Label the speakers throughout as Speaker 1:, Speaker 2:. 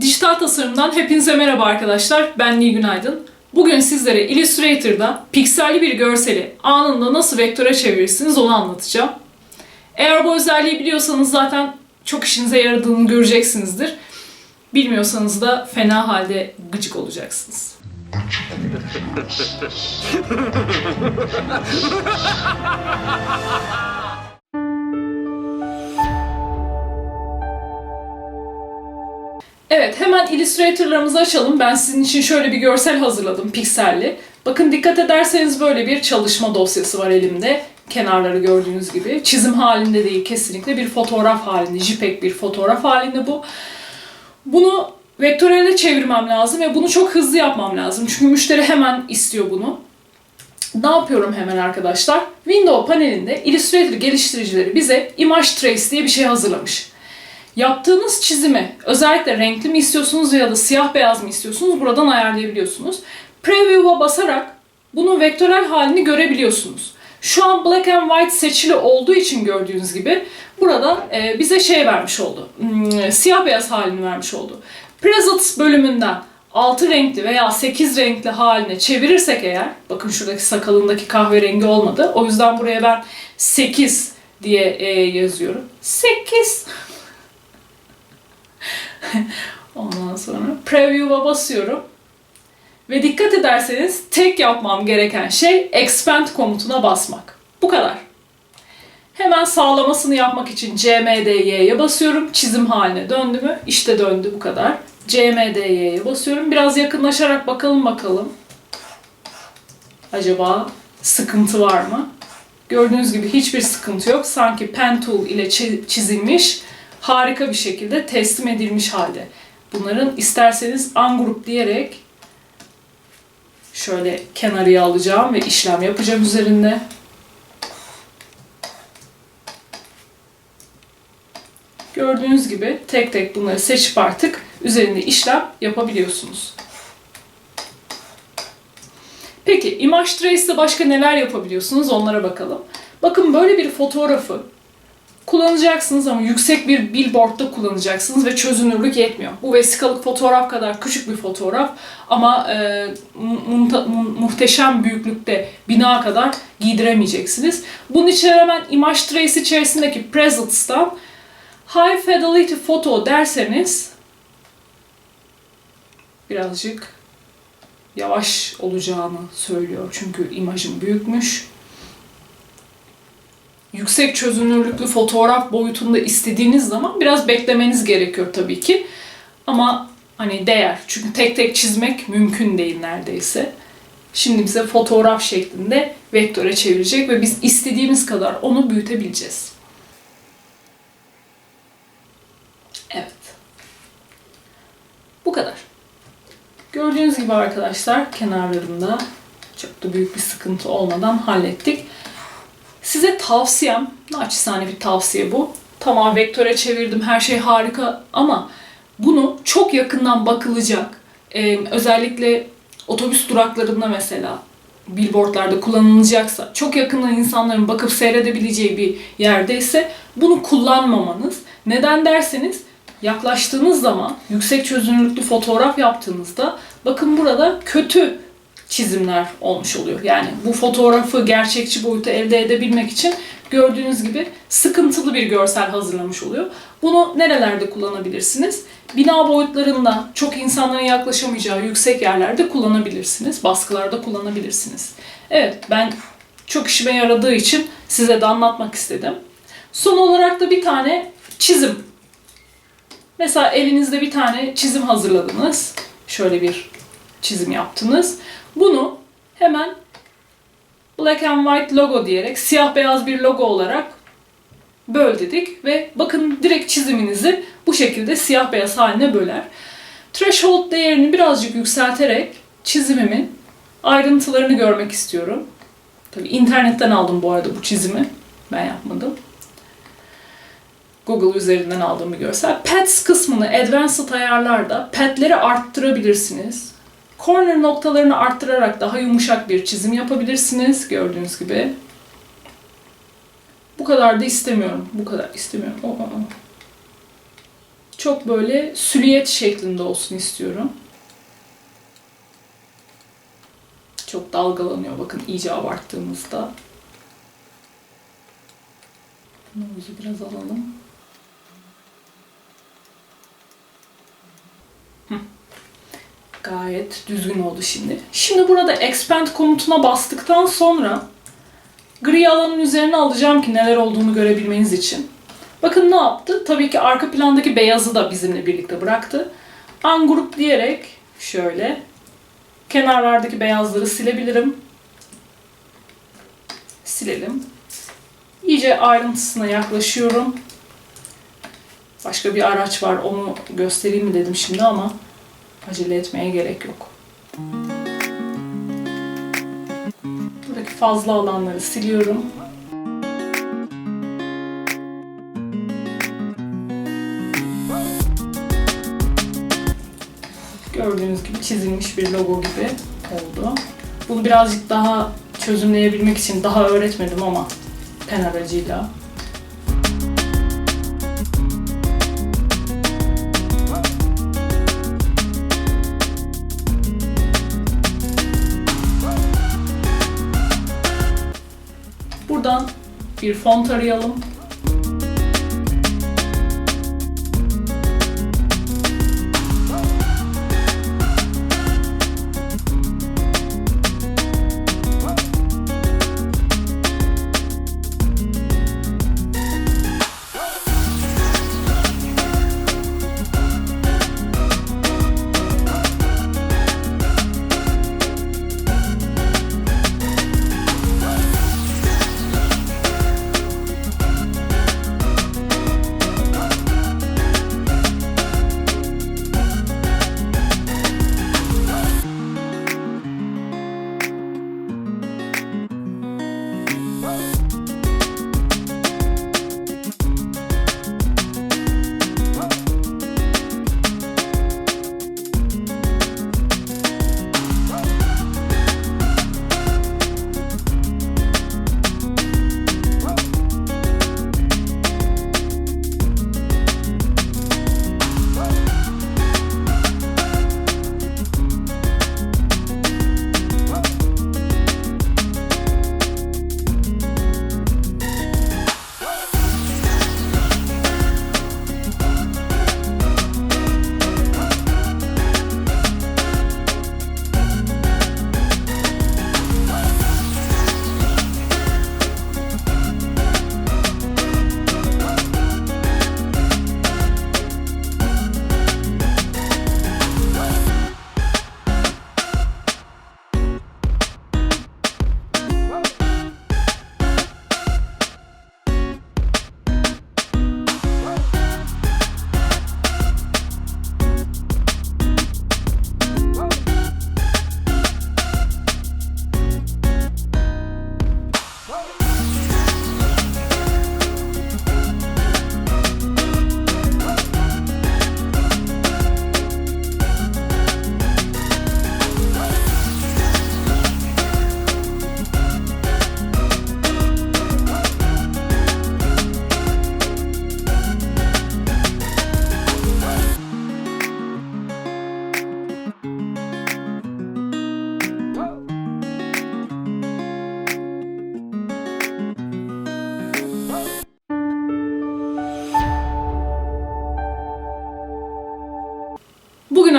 Speaker 1: Dijital tasarımdan hepinize merhaba arkadaşlar. Ben Nilgün Aydın. Bugün sizlere Illustrator'da pikselli bir görseli anında nasıl vektöre çevirirsiniz onu anlatacağım. Eğer bu özelliği biliyorsanız zaten çok işinize yaradığını göreceksinizdir. Bilmiyorsanız da fena halde gıcık olacaksınız. Evet, hemen Illustrator'larımızı açalım. Ben sizin için şöyle bir görsel hazırladım, pikselli. Bakın dikkat ederseniz böyle bir çalışma dosyası var elimde. Kenarları gördüğünüz gibi. Çizim halinde değil, kesinlikle bir fotoğraf halinde, JPEG bir fotoğraf halinde bu. Bunu vektörele çevirmem lazım ve bunu çok hızlı yapmam lazım. Çünkü müşteri hemen istiyor bunu. Ne yapıyorum hemen arkadaşlar? Windows panelinde Illustrator geliştiricileri bize Image Trace diye bir şey hazırlamış. Yaptığınız çizimi özellikle renkli mi istiyorsunuz ya da siyah beyaz mı istiyorsunuz buradan ayarlayabiliyorsunuz. Preview'a basarak bunun vektörel halini görebiliyorsunuz. Şu an black and white seçili olduğu için gördüğünüz gibi burada e, bize şey vermiş oldu. Hmm, siyah beyaz halini vermiş oldu. Presets bölümünden 6 renkli veya 8 renkli haline çevirirsek eğer, bakın şuradaki sakalındaki kahverengi olmadı. O yüzden buraya ben 8 diye e, yazıyorum. 8 Ondan sonra preview'a basıyorum. Ve dikkat ederseniz tek yapmam gereken şey expand komutuna basmak. Bu kadar. Hemen sağlamasını yapmak için CMDY'ye basıyorum. Çizim haline döndü mü? İşte döndü bu kadar. CMDY'ye basıyorum. Biraz yakınlaşarak bakalım bakalım. Acaba sıkıntı var mı? Gördüğünüz gibi hiçbir sıkıntı yok. Sanki pen tool ile çi- çizilmiş harika bir şekilde teslim edilmiş halde. Bunların isterseniz ungroup diyerek şöyle kenarıya alacağım ve işlem yapacağım üzerinde. Gördüğünüz gibi tek tek bunları seçip artık üzerinde işlem yapabiliyorsunuz. Peki Image Trace'de başka neler yapabiliyorsunuz onlara bakalım. Bakın böyle bir fotoğrafı kullanacaksınız ama yüksek bir billboardda kullanacaksınız ve çözünürlük yetmiyor. Bu vesikalık fotoğraf kadar küçük bir fotoğraf ama e, mu- mu- muhteşem büyüklükte bina kadar giydiremeyeceksiniz. Bunun için hemen Image Trace içerisindeki Presets'tan High Fidelity Photo derseniz birazcık yavaş olacağını söylüyor. Çünkü imajım büyükmüş yüksek çözünürlüklü fotoğraf boyutunda istediğiniz zaman biraz beklemeniz gerekiyor tabii ki. Ama hani değer. Çünkü tek tek çizmek mümkün değil neredeyse. Şimdi bize fotoğraf şeklinde vektöre çevirecek ve biz istediğimiz kadar onu büyütebileceğiz. Evet. Bu kadar. Gördüğünüz gibi arkadaşlar kenarlarında çok da büyük bir sıkıntı olmadan hallettik. Size tavsiyem, naçizane bir tavsiye bu. Tamam vektöre çevirdim, her şey harika ama bunu çok yakından bakılacak. Ee, özellikle otobüs duraklarında mesela billboardlarda kullanılacaksa, çok yakından insanların bakıp seyredebileceği bir yerdeyse bunu kullanmamanız. Neden derseniz yaklaştığınız zaman yüksek çözünürlüklü fotoğraf yaptığınızda bakın burada kötü çizimler olmuş oluyor. Yani bu fotoğrafı gerçekçi boyuta elde edebilmek için gördüğünüz gibi sıkıntılı bir görsel hazırlamış oluyor. Bunu nerelerde kullanabilirsiniz? Bina boyutlarında çok insanların yaklaşamayacağı yüksek yerlerde kullanabilirsiniz. Baskılarda kullanabilirsiniz. Evet ben çok işime yaradığı için size de anlatmak istedim. Son olarak da bir tane çizim. Mesela elinizde bir tane çizim hazırladınız. Şöyle bir çizim yaptınız. Bunu hemen black and white logo diyerek siyah beyaz bir logo olarak böl dedik ve bakın direkt çiziminizi bu şekilde siyah beyaz haline böler. Threshold değerini birazcık yükselterek çizimimin ayrıntılarını görmek istiyorum. Tabii internetten aldım bu arada bu çizimi. Ben yapmadım. Google üzerinden aldığım bir görsel. Paths kısmını Advanced ayarlarda petleri arttırabilirsiniz. Corner noktalarını arttırarak daha yumuşak bir çizim yapabilirsiniz. Gördüğünüz gibi. Bu kadar da istemiyorum. Bu kadar istemiyorum. Oh, oh, oh. Çok böyle süliyet şeklinde olsun istiyorum. Çok dalgalanıyor bakın iyice abarttığımızda. Nozu biraz alalım. Gayet düzgün oldu şimdi. Şimdi burada expand komutuna bastıktan sonra gri alanın üzerine alacağım ki neler olduğunu görebilmeniz için. Bakın ne yaptı? Tabii ki arka plandaki beyazı da bizimle birlikte bıraktı. Ungroup diyerek şöyle kenarlardaki beyazları silebilirim. Silelim. İyice ayrıntısına yaklaşıyorum. Başka bir araç var onu göstereyim mi dedim şimdi ama acele etmeye gerek yok. Buradaki fazla alanları siliyorum. Gördüğünüz gibi çizilmiş bir logo gibi oldu. Bunu birazcık daha çözümleyebilmek için daha öğretmedim ama pen aracıyla. Bir font arayalım.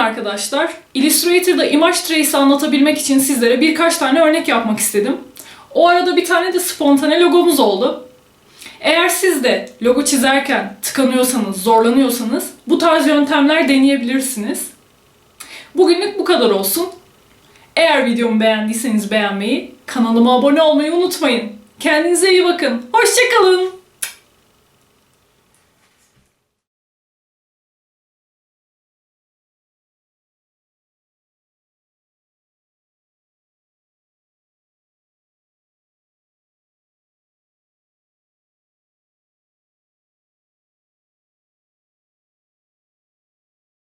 Speaker 1: Arkadaşlar Illustrator'da image trace'i anlatabilmek için sizlere birkaç tane örnek yapmak istedim. O arada bir tane de spontane logomuz oldu. Eğer siz de logo çizerken tıkanıyorsanız, zorlanıyorsanız bu tarz yöntemler deneyebilirsiniz. Bugünlük bu kadar olsun. Eğer videomu beğendiyseniz beğenmeyi, kanalıma abone olmayı unutmayın. Kendinize iyi bakın. Hoşçakalın.